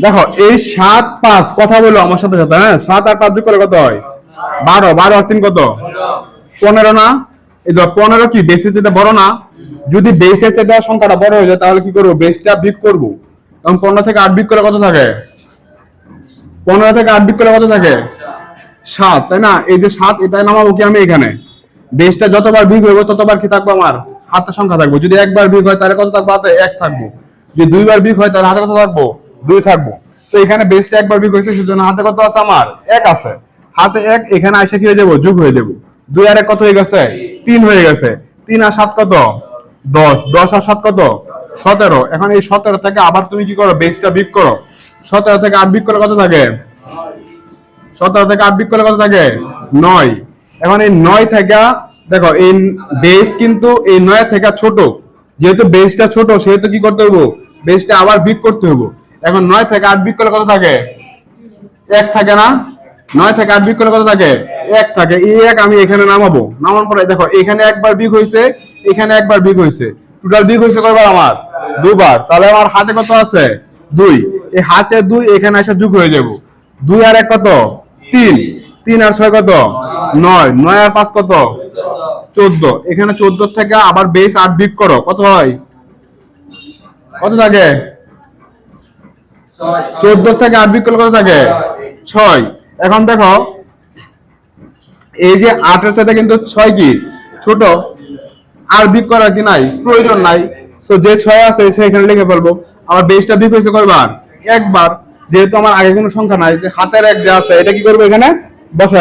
দেখো, এই সাত পাঁচ, কথা বলো আমার সাথে সাথে হ্যাঁ? সাত আর পাঁচ করে কত হয়? বারো। বারো আর তিন কত? পনেরো না? এই দেখো পনেরো কি? বেসের চেয়ে বড় না? যদি বেসের চেয়ে সংখ্যাটা বড় হয়ে যায়, তাহলে কি করব? বেসটা বিক করব। এবং পনেরো থেকে আট বিক করে কত থাকে? পনেরো থেকে আট বিক করে কত থাকে? সাত, তাই না? এই যে সাত, এটাই নামাবো কি আমি এখানে? বেসটা যতবার বিক হইব, ততবার কি থাকব আমার? হাতে সংখ্যা থাকব। যদি একবার বিক হয়, তাহলে কত থাকব? হাতে এক থাকব। যদি দুইবার বিক হয়, তাহলে হাতে কত থাকব? দুই থাকব। তো এখানে বেসটা একবার বিগ হয়েছে, সেজন্য হাতে কত আছে আমার? এক আছে। হাতে এক, এখানে এসে কি হয়ে যাব? যোগ হয়ে যাব। দুই আর এক কত হয়ে গেছে? তিন হয়ে গেছে। তিন আর সাত কত? দশ। দশ আর সাত কত? সতেরো। এখন এই সতেরো থেকে আবার তুমি কি করো? বেসটা বিগ করো। সতেরো থেকে আট বিক করে কত থাকে? সতেরো থেকে আট বিক করে কত থাকে? নয়। এখন এই নয় থেকে, দেখো, এই বেস কিন্তু এই নয় থেকে ছোট। যেহেতু বেসটা ছোট, সেহেতু কি করতে হব বেসটা আবার বিক করতে হব এখন নয় থেকে আট করলে কত থাকে? এক থাকে না? নয় থেকে আট করলে কত থাকে? এক থাকে। এই এক আমি এখানে নামাবো। নামানোর পরে দেখো, এখানে একবার বিগ হয়েছে এখানে একবার বিগ হয়েছে টোটাল বিগ হয়েছে কয়বার আমার? দুবার তাহলে আমার হাতে কত আছে? দুই। এই হাতে দুই, এখানে এসে যুগ হয়ে যাব। দুই আর এক কত? তিন। তিন আর ছয় কত? নয়। নয় আর পাঁচ কত? চোদ্দ। এখানে চোদ্দ থেকে আবার বেশ আট বিগ করো। কত হয়? কত থাকে? চোদ্দ থেকে আট বিকল কত থাকে? ছয়। এখন দেখো, এই যে আটের সাথে কিন্তু ছয় কি? ছোট। আর বিক করার কি নাই? প্রয়োজন নাই। তো যে ছয় আছে সেখানে লিখে ফেলব। আমার বেশটা বিক হয়েছে কয়বার একবার। যেহেতু আমার আগে কোনো সংখ্যা নাই, যে হাতের এক যে আছে, এটা কি করব এখানে? বসায়